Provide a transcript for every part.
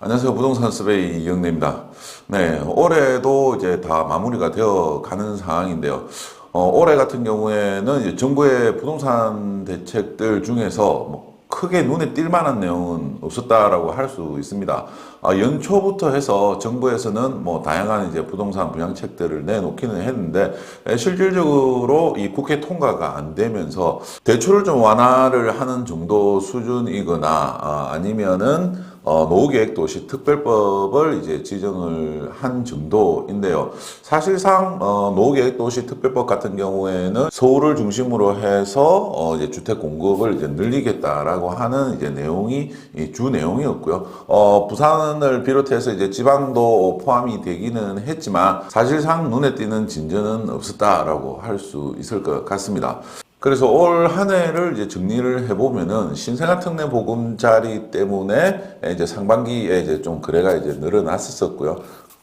안녕하세요. 부동산 스베이 이영래입니다. 네, 올해도 이제 다 마무리가 되어 가는 상황인데요. 어, 올해 같은 경우에는 정부의 부동산 대책들 중에서 뭐 크게 눈에 띌 만한 내용은 없었다라고 할 수 있습니다. 아, 연초부터 해서 정부에서는 뭐 다양한 이제 부동산 분양책들을 내놓기는 했는데 에, 실질적으로 이 국회 통과가 안 되면서 대출을 좀 완화를 하는 정도 수준이거나 아, 아니면은 어, 노후계획도시 특별법을 이제 지정을 한 정도인데요. 사실상 어, 노후계획도시 특별법 같은 경우에는 서울을 중심으로 해서 어, 이제 주택 공급을 이제 늘리겠다라고 하는 이제 내용이 이주 내용이었고요. 어, 부산을 비롯해서 이제 지방도 포함이 되기는 했지만 사실상 눈에 띄는 진전은 없었다라고 할 수 있을 것 같습니다. 그래서 올 한 해를 이제 정리를 해보면은 신생아 특례 보금자리 때문에 이제 상반기에 이제 좀 거래가 이제 늘어났었고요.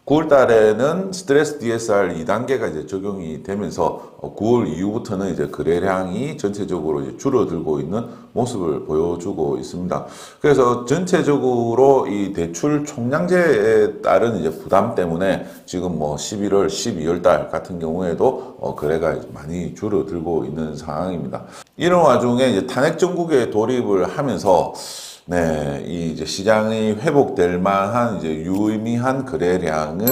9월 달에는 스트레스 DSR 2단계가 이제 적용이 되면서 9월 이후부터는 이제 거래량이 전체적으로 이제 줄어들고 있는 모습을 보여주고 있습니다. 그래서 전체적으로 이 대출 총량제에 따른 이제 부담 때문에 지금 뭐 11월, 12월 달 같은 경우에도 어, 거래가 많이 줄어들고 있는 상황입니다. 이런 와중에 이제 탄핵 정국에 돌입을 하면서 네, 이 이제 시장이 회복될 만한 이제 유의미한 거래량을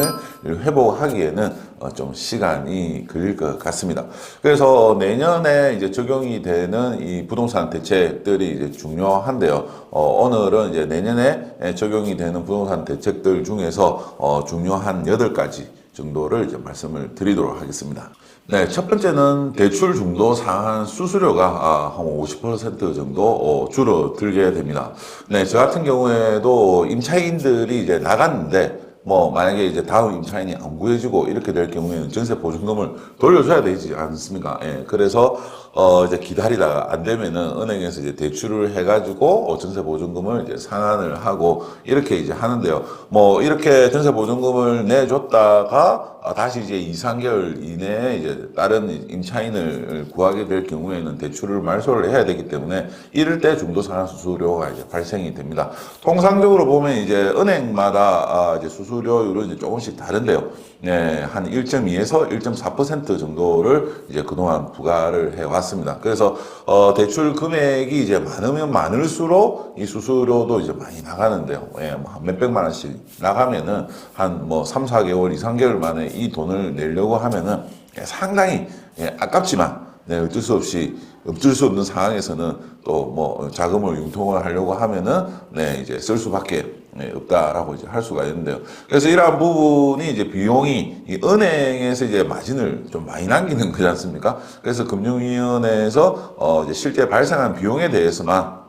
회복하기에는 어, 좀 시간이 걸릴 것 같습니다. 그래서 내년에 이제 적용이 되는 이 부동산 대책들이 이제 중요한데요. 어, 오늘은 이제 내년에 적용이 되는 부동산 대책들 중에서 어, 중요한 8가지 정도를 이제 말씀을 드리도록 하겠습니다. 네, 첫 번째는 대출 중도 상한 수수료가 아, 한50% 정도 어, 줄어들게 됩니다. 네, 저 같은 경우에도 임차인들이 이제 나갔는데 뭐 만약에 이제 다음 임차인이 안 구해지고 이렇게 될 경우에는 전세 보증금을 돌려줘야 되지 않습니까? 예, 그래서 어 이제 기다리다가 안 되면은 은행에서 이제 대출을 해가지고 어, 전세 보증금을 이제 상환을 하고 이렇게 이제 하는데요. 뭐 이렇게 전세 보증금을 내줬다가 아, 다시 이제 2, 3개월 이내에 이제 다른 임차인을 구하게 될 경우에는 대출을 말소를 해야 되기 때문에 이럴 때 중도 상환 수수료가 이제 발생이 됩니다. 통상적으로 보면 이제 은행마다 아, 이제 수수료율은 이제 조금씩 다른데요. 네, 한 1.2에서 1.4% 정도를 이제 그동안 부과를 해 왔습니다. 그래서 어, 대출 금액이 이제 많으면 많을수록 이 수수료도 이제 많이 나가는데요. 예, 뭐한 몇백만 원씩 나가면은 한 뭐 3, 4개월, 2, 3개월 만에 이 돈을 내려고 하면은 예, 상당히 예, 아깝지만 네, 어쩔 수 없이 어쩔 수 없는 상황에서는 또 뭐 자금을 융통을 하려고 하면은 네, 이제 쓸 수밖에 네, 없다라고 이제 할 수가 있는데요. 그래서 이러한 부분이 이제 비용이 이 은행에서 이제 마진을 좀 많이 남기는 거지 않습니까? 그래서 금융위원회에서 어 이제 실제 발생한 비용에 대해서만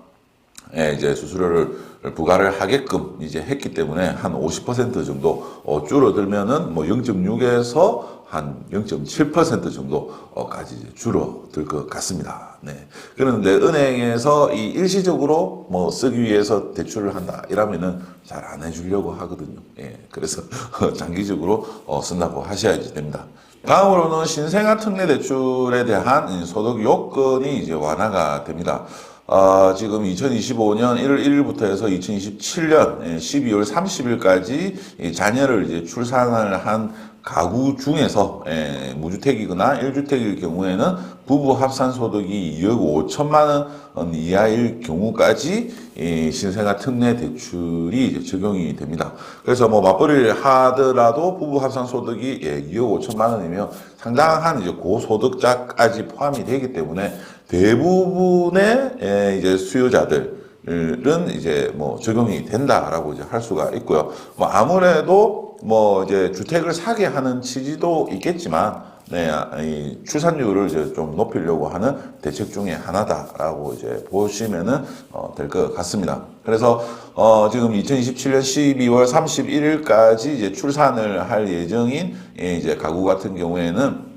예, 이제 수수료를 부과를 하게끔 이제 했기 때문에 한 50% 정도 어, 줄어들면은 뭐 0.6에서 한 0.7% 정도까지 줄어들 것 같습니다. 네. 그런데 은행에서 이 일시적으로 뭐 쓰기 위해서 대출을 한다 이러면은 잘 안 해주려고 하거든요. 예. 그래서 장기적으로 어, 쓴다고 하셔야지 됩니다. 다음으로는 신생아 특례 대출에 대한 이 소득 요건이 이제 완화가 됩니다. 어, 지금 2025년 1월 1일부터 해서 2027년 12월 30일까지 자녀를 이제 출산을 한 가구 중에서 예, 무주택이거나 1주택일 경우에는 부부 합산 소득이 2억 5천만 원 이하일 경우까지 이 신생아 특례 대출이 이제 적용이 됩니다. 그래서 뭐 맞벌이를 하더라도 부부 합산 소득이 예, 2억 5천만 원이면 상당한 이제 고소득자까지 포함이 되기 때문에 대부분의 예, 이제 수요자들 은 이제 뭐 적용이 된다라고 이제 할 수가 있고요. 뭐 아무래도 뭐 이제 주택을 사게 하는 취지도 있겠지만, 네, 이 출산율을 이제 좀 높이려고 하는 대책 중에 하나다라고 이제 보시면은 어, 될 것 같습니다. 그래서 어, 지금 2027년 12월 31일까지 이제 출산을 할 예정인 예, 이제 가구 같은 경우에는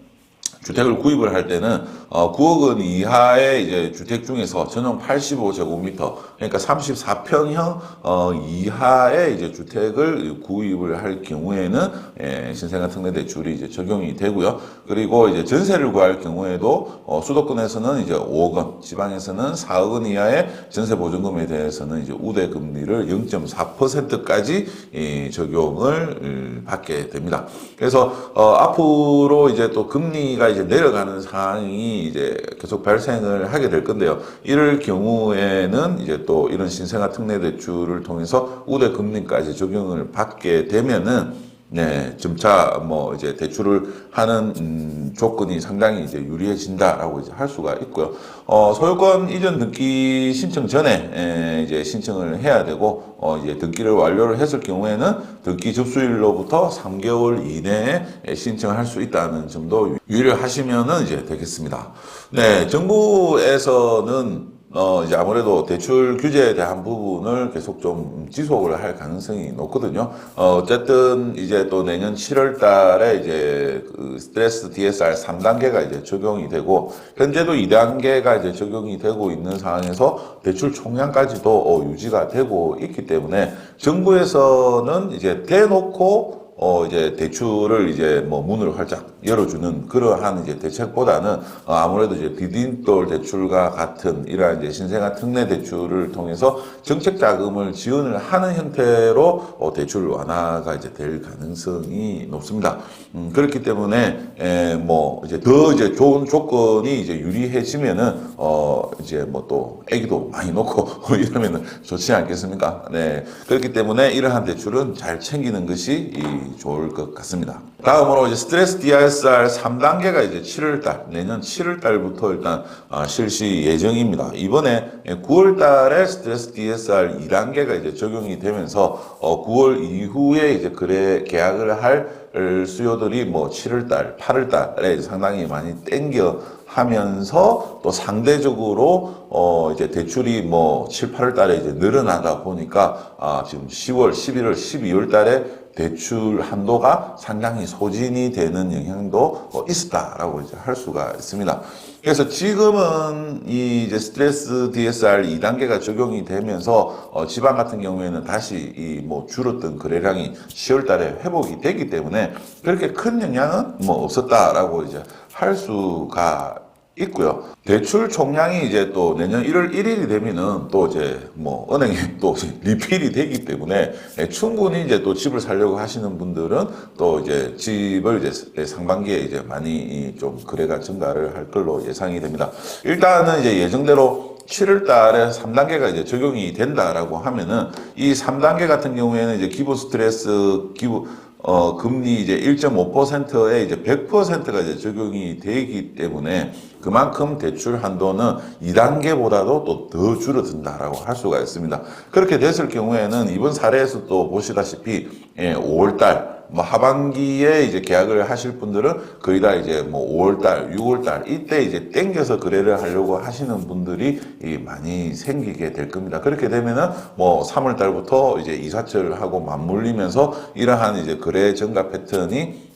주택을 구입을 할 때는 어, 9억 원 이하의 이제 주택 중에서 전용 85제곱미터 그러니까 34평형 어, 이하의 이제 주택을 구입을 할 경우에는 예, 신생아 특례 대출이 이제 적용이 되고요. 그리고 이제 전세를 구할 경우에도 어, 수도권에서는 이제 5억 원, 지방에서는 4억 원 이하의 전세 보증금에 대해서는 이제 우대 금리를 0.4%까지 이, 적용을 음, 받게 됩니다. 그래서 어, 앞으로 이제 또 금리가 이제 내려가는 상황이 이제 계속 발생을 하게 될 건데요. 이럴 경우에는 이제 또 이런 신생아 특례 대출을 통해서 우대 금리까지 적용을 받게 되면은 네, 점차 뭐 이제 대출을 하는 음, 조건이 상당히 이제 유리해진다라고 이제 할 수가 있고요. 어, 소유권 이전 등기 신청 전에 에, 이제 신청을 해야 되고 어, 이제 등기를 완료를 했을 경우에는 등기 접수일로부터 3개월 이내에 에, 신청할 수 있다는 점도 유의를 하시면은 이제 되겠습니다. 네, 정부에서는 어, 이제 아무래도 대출 규제에 대한 부분을 계속 좀 지속을 할 가능성이 높거든요. 어, 어쨌든 이제 또 내년 7월 달에 이제 그 스트레스 DSR 3단계가 이제 적용이 되고, 현재도 2단계가 이제 적용이 되고 있는 상황에서 대출 총량까지도 어, 유지가 되고 있기 때문에 정부에서는 이제 대놓고 어, 이제 대출을 이제 뭐 문을 활짝 열어주는 그러한 이제 대책보다는 어, 아무래도 이제 디딤돌 대출과 같은 이러한 이제 신생아 특례 대출을 통해서 정책 자금을 지원을 하는 형태로 어, 대출 완화가 이제 될 가능성이 높습니다. 음, 그렇기 때문에 에, 뭐 이제 더 이제 좋은 조건이 이제 유리해지면은 어, 이제 뭐 또 애기도 많이 놓고 이러면은 좋지 않겠습니까? 네. 그렇기 때문에 이러한 대출은 잘 챙기는 것이 이 좋을 것 같습니다. 다음으로 이제 스트레스 DSR 3단계가 이제 7월 달, 내년 7월 달부터 일단 아, 실시 예정입니다. 이번에 9월 달에 스트레스 DSR 2단계가 이제 적용이 되면서 어, 9월 이후에 이제 거래 계약을 할 수요들이 뭐 7월 달, 8월 달에 상당히 많이 땡겨 하면서 또 상대적으로 어 이제 대출이 뭐 7, 8월 달에 이제 늘어나다 보니까 아 지금 10월, 11월, 12월 달에 대출 한도가 상당히 소진이 되는 영향도 어, 있었다라고 이제 할 수가 있습니다. 그래서 지금은 이 이제 스트레스 DSR 2단계가 적용이 되면서 어, 지방 같은 경우에는 다시 이 뭐 줄었던 거래량이 10월 달에 회복이 되기 때문에 그렇게 큰 영향은 뭐 없었다라고 이제 할 수가 있고요. 대출 총량이 이제 또 내년 1월 1일이 되면은 또 이제 뭐 은행에 또 리필이 되기 때문에 예, 충분히 이제 또 집을 살려고 하시는 분들은 또 이제 집을 이제 상반기에 이제 많이 좀 거래가 증가를 할 걸로 예상이 됩니다. 일단은 이제 예정대로 7월 달에 3단계가 이제 적용이 된다라고 하면은 이 3단계 같은 경우에는 이제 기본 스트레스 기부 어, 금리 이제 1.5%에 이제 100%가 이제 적용이 되기 때문에 그만큼 대출 한도는 2단계보다도 또 더 줄어든다라고 할 수가 있습니다. 그렇게 됐을 경우에는 이번 사례에서 또 보시다시피 예, 5월달 뭐 하반기에 이제 계약을 하실 분들은 거의 다 이제 뭐 5월달, 6월달 이때 이제 땡겨서 거래를 하려고 하시는 분들이 이 많이 생기게 될 겁니다. 그렇게 되면은 뭐 3월달부터 이제 이사철하고 맞물리면서 이러한 이제 거래 증가 패턴이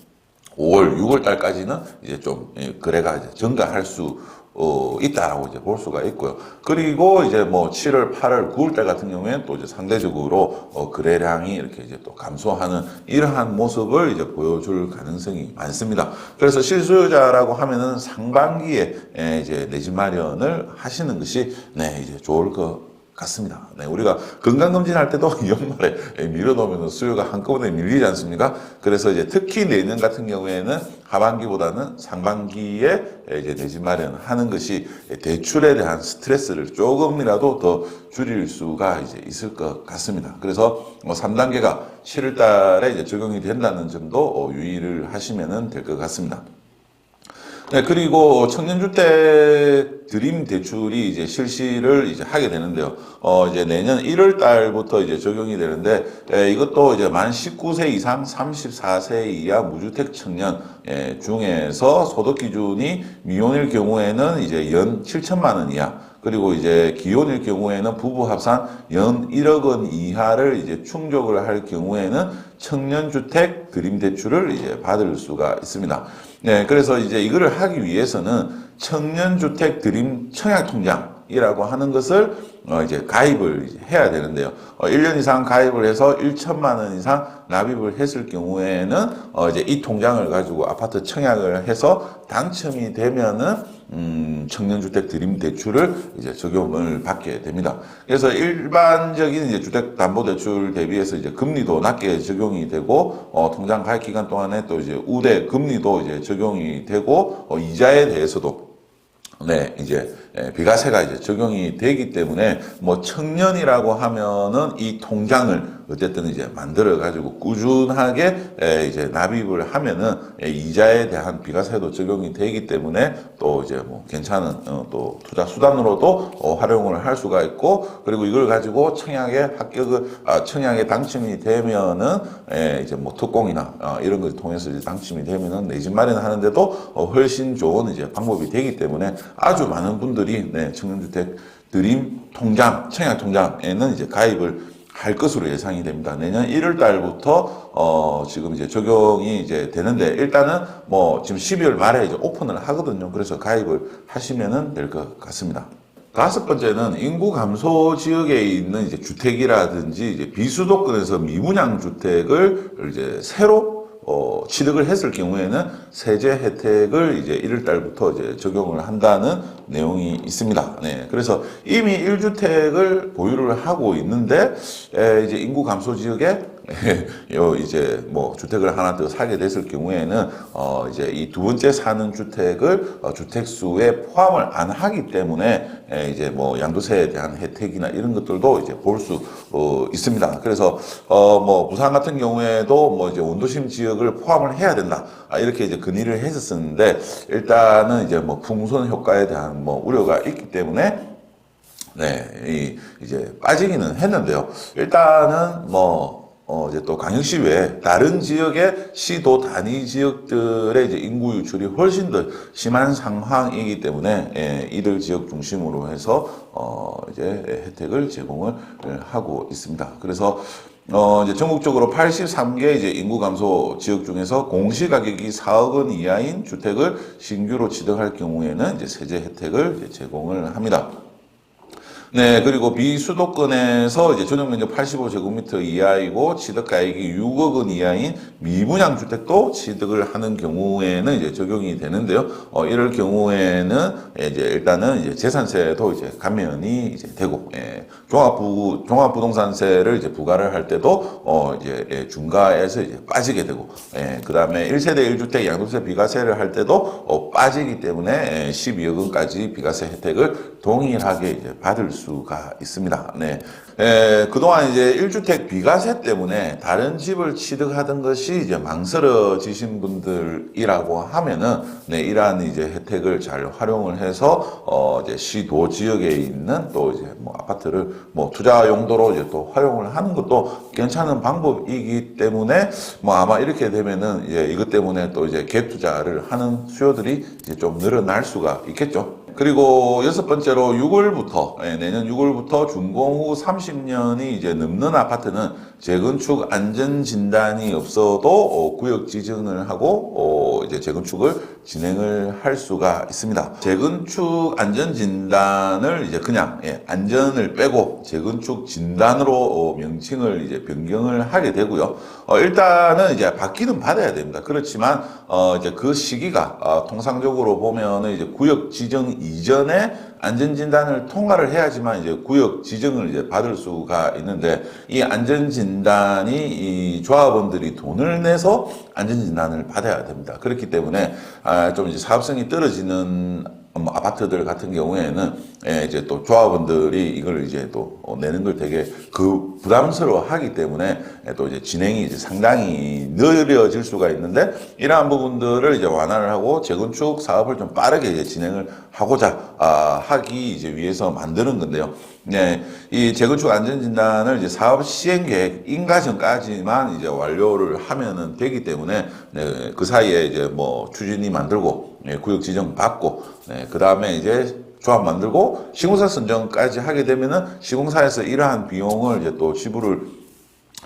5월, 6월 달까지는 이제 좀 예, 거래가 이제 증가할 수 어, 있다라고 이제 볼 수가 있고요. 그리고 이제 뭐 7월, 8월, 9월 달 같은 경우에는 또 이제 상대적으로 어, 거래량이 이렇게 이제 또 감소하는 이러한 모습을 이제 보여줄 가능성이 많습니다. 그래서 실수요자라고 하면은 상반기에 에, 이제 내집 마련을 하시는 것이 네, 이제 좋을 것 같습니다. 네, 우리가 건강검진 할 때도 연말에 밀어놓으면 수요가 한꺼번에 밀리지 않습니까? 그래서 이제 특히 내년 같은 경우에는 하반기보다는 상반기에 이제 내 집 마련하는 것이 대출에 대한 스트레스를 조금이라도 더 줄일 수가 이제 있을 것 같습니다. 그래서 뭐 3단계가 7월 달에 이제 적용이 된다는 점도 유의를 하시면 될 것 같습니다. 네, 그리고 청년주택 드림 대출이 이제 실시를 이제 하게 되는데요. 어, 이제 내년 1월 달부터 이제 적용이 되는데, 에, 이것도 이제 만 19세 이상 34세 이하 무주택 청년 에, 중에서 소득 기준이 미혼일 경우에는 이제 연 7천만 원 이하, 그리고 이제 기혼일 경우에는 부부 합산 연 1억 원 이하를 이제 충족을 할 경우에는 청년주택 드림 대출을 이제 받을 수가 있습니다. 네, 그래서 이제 이거를 하기 위해서는 청년주택 드림 청약통장 이라고 하는 것을 어 이제 가입을 이제 해야 되는데요. 어 1년 이상 가입을 해서 1천만 원 이상 납입을 했을 경우에는 어 이제 이 통장을 가지고 아파트 청약을 해서 당첨이 되면은 음, 청년주택 드림 대출을 이제 적용을 받게 됩니다. 그래서 일반적인 이제 주택담보대출 대비해서 이제 금리도 낮게 적용이 되고, 어, 통장 가입 기간 동안에 또 이제 우대 금리도 이제 적용이 되고, 어, 이자에 대해서도 네, 이제 예, 비과세가 이제 적용이 되기 때문에 뭐 청년이라고 하면은 이 통장을 어쨌든 이제 만들어 가지고 꾸준하게 예, 이제 납입을 하면은 예, 이자에 대한 비과세도 적용이 되기 때문에 또 이제 뭐 괜찮은 어, 또 투자 수단으로도 어, 활용을 할 수가 있고 그리고 이걸 가지고 청약에 합격을 아, 청약에 당첨이 되면은 예, 이제 뭐 특공이나 어, 이런 걸 통해서 이제 당첨이 되면은 내 집 마련하는데도 어, 훨씬 좋은 이제 방법이 되기 때문에 아주 많은 분들 이 네, 청년주택 드림 통장, 청약 통장에는 이제 가입을 할 것으로 예상이 됩니다. 내년 1월 달부터 어 지금 이제 적용이 이제 되는데 일단은 뭐 지금 12월 말에 이제 오픈을 하거든요. 그래서 가입을 하시면은 될 것 같습니다. 다섯 번째는 인구 감소 지역에 있는 이제 주택이라든지 이제 비수도권에서 미분양 주택을 이제 새로 어, 취득을 했을 경우에는 세제 혜택을 이제 1월 달부터 이제 적용을 한다는 내용이 있습니다. 네. 그래서 이미 1주택을 보유를 하고 있는데, 에, 이제 인구 감소 지역에 요 이제 뭐 주택을 하나 더 사게 됐을 경우에는 어 이제 이 두 번째 사는 주택을 어 주택 수에 포함을 안 하기 때문에 에 이제 뭐 양도세에 대한 혜택이나 이런 것들도 이제 볼수 어 있습니다. 그래서 어 뭐 부산 같은 경우에도 뭐 이제 원도심 지역을 포함을 해야 된다 아, 이렇게 이제 건의를 했었었는데 일단은 이제 뭐 풍선 효과에 대한 뭐 우려가 있기 때문에 네, 이 이제 빠지기는 했는데요. 일단은 뭐 어, 이제 또 광역시 외에 다른 지역의 시도 단위 지역들의 이제 인구 유출이 훨씬 더 심한 상황이기 때문에 예, 이들 지역 중심으로 해서 어, 이제 혜택을 제공을 하고 있습니다. 그래서 어, 이제 전국적으로 83개 이제 인구 감소 지역 중에서 공시 가격이 4억 원 이하인 주택을 신규로 취득할 경우에는 이제 세제 혜택을 이제 제공을 합니다. 네, 그리고 비수도권에서 이제 전용 면적 85제곱미터 이하이고 취득가액이 6억 원 이하인 미분양 주택도 취득을 하는 경우에는 이제 적용이 되는데요. 어, 이럴 경우에는 이제 일단은 이제 재산세도 이제 감면이 이제 되고, 예, 종합부, 종합부동산세를 이제 부과를 할 때도 어, 이제 예, 중과에서 이제 빠지게 되고, 예, 그 다음에 1세대 1주택 양도세 비과세를 할 때도 어, 빠지기 때문에 예, 12억 원까지 비과세 혜택을 동일하게 이제 받을 수가 있습니다. 네. 에, 그동안 이제 1주택 비과세 때문에 다른 집을 취득하던 것이 이제 망설여지신 분들이라고 하면은, 네, 이러한 이제 혜택을 잘 활용을 해서, 어, 이제 시도 지역에 있는 또 이제 뭐 아파트를 뭐 투자 용도로 이제 또 활용을 하는 것도 괜찮은 방법이기 때문에 뭐 아마 이렇게 되면은 이제 이것 때문에 또 이제 갭 투자를 하는 수요들이 이제 좀 늘어날 수가 있겠죠. 그리고 여섯 번째로 6월부터 예, 내년 6월부터 준공 후 30년이 이제 넘는 아파트는 재건축 안전 진단이 없어도 어, 구역 지정을 하고 어, 이제 재건축을 진행을 할 수가 있습니다. 재건축 안전 진단을 이제 그냥 예, 안전을 빼고 재건축 진단으로 어, 명칭을 이제 변경을 하게 되고요. 어, 일단은 이제 받기는 받아야 됩니다. 그렇지만 어, 이제 그 시기가 어, 통상적으로 보면은 이제 구역 지정 이전에 안전진단을 통과를 해야지만 이제 구역 지정을 이제 받을 수가 있는데 이 안전진단이 이 조합원들이 돈을 내서 안전진단을 받아야 됩니다. 그렇기 때문에 아, 좀 이제 사업성이 떨어지는 뭐 아파트들 같은 경우에는 예, 이제 또 조합원들이 이걸 이제 또 어, 내는 걸 되게 그 부담스러워 하기 때문에 예, 또 이제 진행이 이제 상당히 느려질 수가 있는데 이러한 부분들을 이제 완화를 하고 재건축 사업을 좀 빠르게 이제 진행을 하고자 아, 하기 이제 위해서 만드는 건데요. 네, 이 재건축 안전진단을 이제 사업 시행 계획 인가전까지만 이제 완료를 하면은 되기 때문에 네, 그 사이에 이제 뭐 추진이 만들고 네, 구역 지정 받고 네, 그 다음에 이제 조합 만들고 시공사 선정까지 하게 되면은 시공사에서 이러한 비용을 이제 또 지불을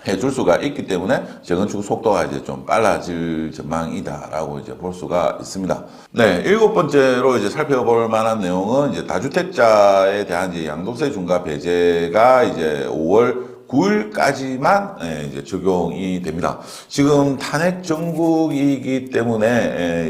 해줄 수가 있기 때문에 재건축 속도가 이제 좀 빨라질 전망이다라고 이제 볼 수가 있습니다. 네, 일곱 번째로 이제 살펴볼 만한 내용은 이제 다주택자에 대한 이제 양도세 중과 배제가 이제 5월 9일까지만 예, 이제 적용이 됩니다. 지금 탄핵 정국이기 때문에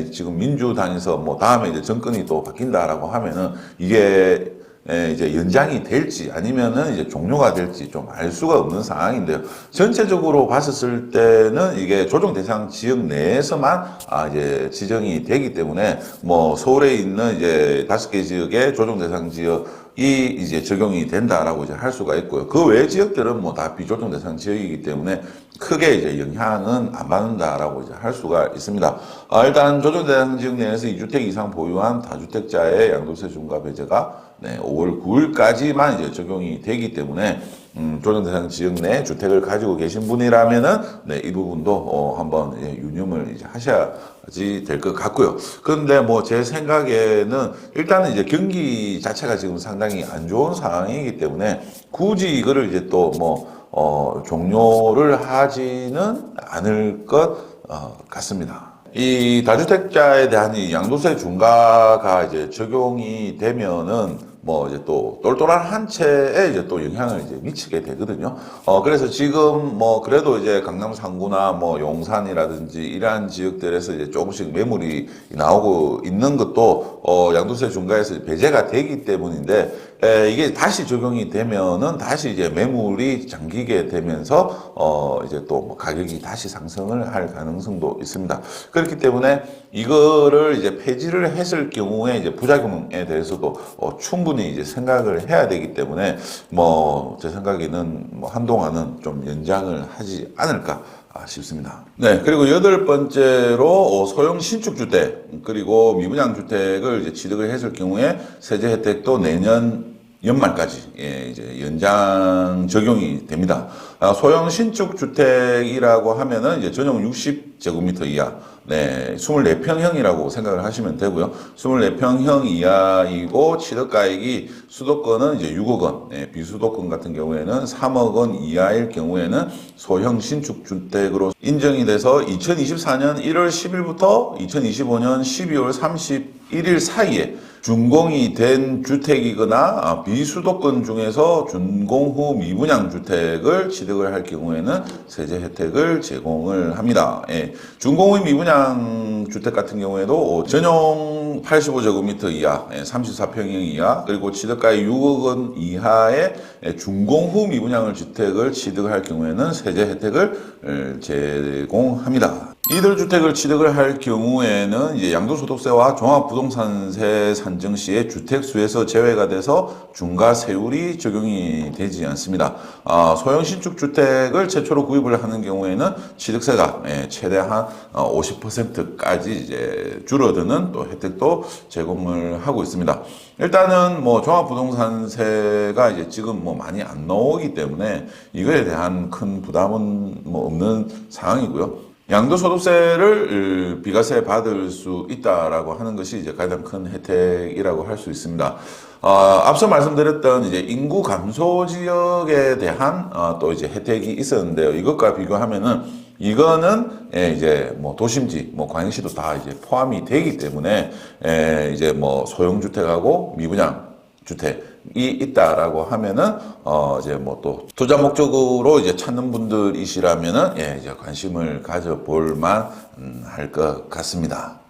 예, 지금 민주당에서 뭐 다음에 이제 정권이 또 바뀐다라고 하면은 이게 예, 이제 연장이 될지 아니면은 이제 종료가 될지 좀 알 수가 없는 상황인데요. 전체적으로 봤었을 때는 이게 조정 대상 지역 내에서만 아 이제 지정이 되기 때문에 뭐 서울에 있는 이제 다섯 개 지역의 조정 대상 지역 이 이제 적용이 된다라고 이제 할 수가 있고요. 그 외 지역들은 뭐 다 비조정 대상 지역이기 때문에 크게 이제 영향은 안 받는다라고 이제 할 수가 있습니다. 아, 일단 조정 대상 지역 내에서 2주택 이상 보유한 다주택자의 양도세 중과 배제가 네, 5월 9일까지만 이제 적용이 되기 때문에 음, 조정 대상 지역 내 주택을 가지고 계신 분이라면은 네, 이 부분도 어, 한번 예, 유념을 이제 하셔야지 될 것 같고요. 그런데 뭐 제 생각에는 일단은 이제 경기 자체가 지금 상당히 안 좋은 상황이기 때문에 굳이 이거를 이제 또뭐 어, 종료를 하지는 않을 것 어, 같습니다. 이 다주택자에 대한 이 양도세 중과가 이제 적용이 되면은 뭐 이제 또 똘똘한 한 채에 이제 또 영향을 이제 미치게 되거든요. 어 그래서 지금 뭐 그래도 이제 강남 상구나 뭐 용산이라든지 이러한 지역들에서 이제 조금씩 매물이 나오고 있는 것도 어 양도세 중과에서 배제가 되기 때문인데 에, 이게 다시 적용이 되면은 다시 이제 매물이 잠기게 되면서 어 이제 또 뭐 가격이 다시 상승을 할 가능성도 있습니다. 그렇기 때문에 이거를 이제 폐지를 했을 경우에 이제 부작용에 대해서도 어 충분히 이제 생각을 해야 되기 때문에 뭐 제 생각에는 뭐 한동안은 좀 연장을 하지 않을까 아, 싶습니다. 네, 그리고 여덟 번째로 어, 소형 신축 주택 그리고 미분양 주택을 이제 취득을 했을 경우에 세제 혜택도 내년 연말까지 예, 이제 연장 적용이 됩니다. 아, 소형 신축 주택이라고 하면은 이제 전용 60제곱미터 이하, 네, 24평형이라고 생각을 하시면 되고요. 24평형 이하이고 취득가액이 수도권은 이제 6억 원, 네, 비수도권 같은 경우에는 3억 원 이하일 경우에는 소형 신축 주택으로 인정이 돼서 2024년 1월 10일부터 2025년 12월 31일 사이에 준공이 된 주택이거나 아, 비수도권 중에서 준공 후 미분양 주택을 취득을 할 경우에는 세제 혜택을 제공을 합니다. 예. 준공 후 미분양 주택 같은 경우에도 전용 85제곱미터 이하, 34평형 이하, 그리고 취득가액 6억 원 이하의 예, 준공 후 미분양을 주택을 취득할 경우에는 세제 혜택을 에, 제공합니다. 이들 주택을 취득을 할 경우에는 이제 양도소득세와 종합부동산세 산정 시에 주택 수에서 제외가 돼서 중과 세율이 적용이 되지 않습니다. 아, 소형 신축 주택을 최초로 구입을 하는 경우에는 취득세가 예, 최대 한 50%까지 이제 줄어드는 또 혜택도 제공을 하고 있습니다. 일단은 뭐 종합부동산세가 이제 지금 뭐 많이 안 나오기 때문에 이거에 대한 큰 부담은 뭐 없는 상황이고요. 양도소득세를 비과세 받을 수 있다라고 하는 것이 이제 가장 큰 혜택이라고 할 수 있습니다. 어, 앞서 말씀드렸던 이제 인구 감소 지역에 대한 어, 또 이제 혜택이 있었는데요. 이것과 비교하면은 이거는 예, 이제 뭐 도심지, 뭐 광역시도 다 이제 포함이 되기 때문에 예, 이제 뭐 소형 주택하고 미분양 주택 이 있다라고 하면은 어 이제 뭐 또 투자 목적으로 이제 찾는 분들이시라면은 예 이제 관심을 가져볼 만할 것 같습니다.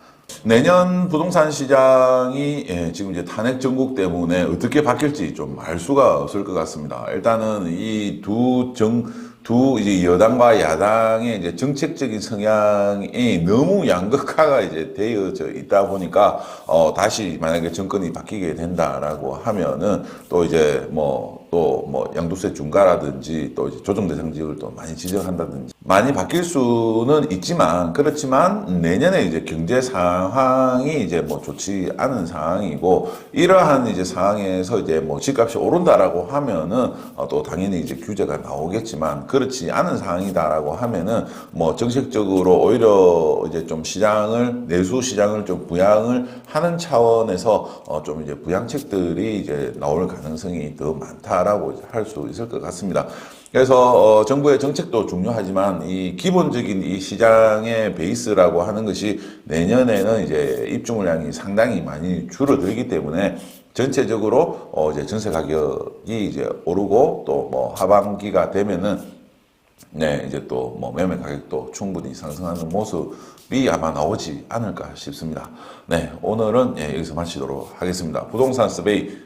내년 부동산 시장이 예, 지금 이제 탄핵 정국 때문에 어떻게 바뀔지 좀 알 수가 없을 것 같습니다. 일단은 이 두 정, 두 이제 여당과 야당의 이제 정책적인 성향이 너무 양극화가 이제 되어져 있다 보니까 어 다시 만약에 정권이 바뀌게 된다라고 하면은 또 이제 뭐또 뭐 양도세 중과라든지 또 조정 대상 지역을 또 많이 지정한다든지 많이 바뀔 수는 있지만 그렇지만 내년에 이제 경제 상황이 이제 뭐 좋지 않은 상황이고 이러한 이제 상황에서 이제 뭐 집값이 오른다라고 하면은 어, 또 당연히 이제 규제가 나오겠지만 그렇지 않은 상황이다라고 하면은 뭐 정책적으로 오히려 이제 좀 시장을 내수 시장을 좀 부양을 하는 차원에서 어, 좀 이제 부양책들이 이제 나올 가능성이 더 많 다라고 할 수 있을 것 같습니다. 그래서 어, 정부의 정책도 중요하지만 이 기본적인 이 시장의 베이스라고 하는 것이 내년에는 이제 입주 물량이 상당히 많이 줄어들기 때문에 전체적으로 어, 이제 전세 가격이 이제 오르고 또 뭐 하반기가 되면은 네, 이제 또 뭐 매매 가격도 충분히 상승하는 모습이 아마 나오지 않을까 싶습니다. 네, 오늘은 예, 여기서 마치도록 하겠습니다. 부동산 스베이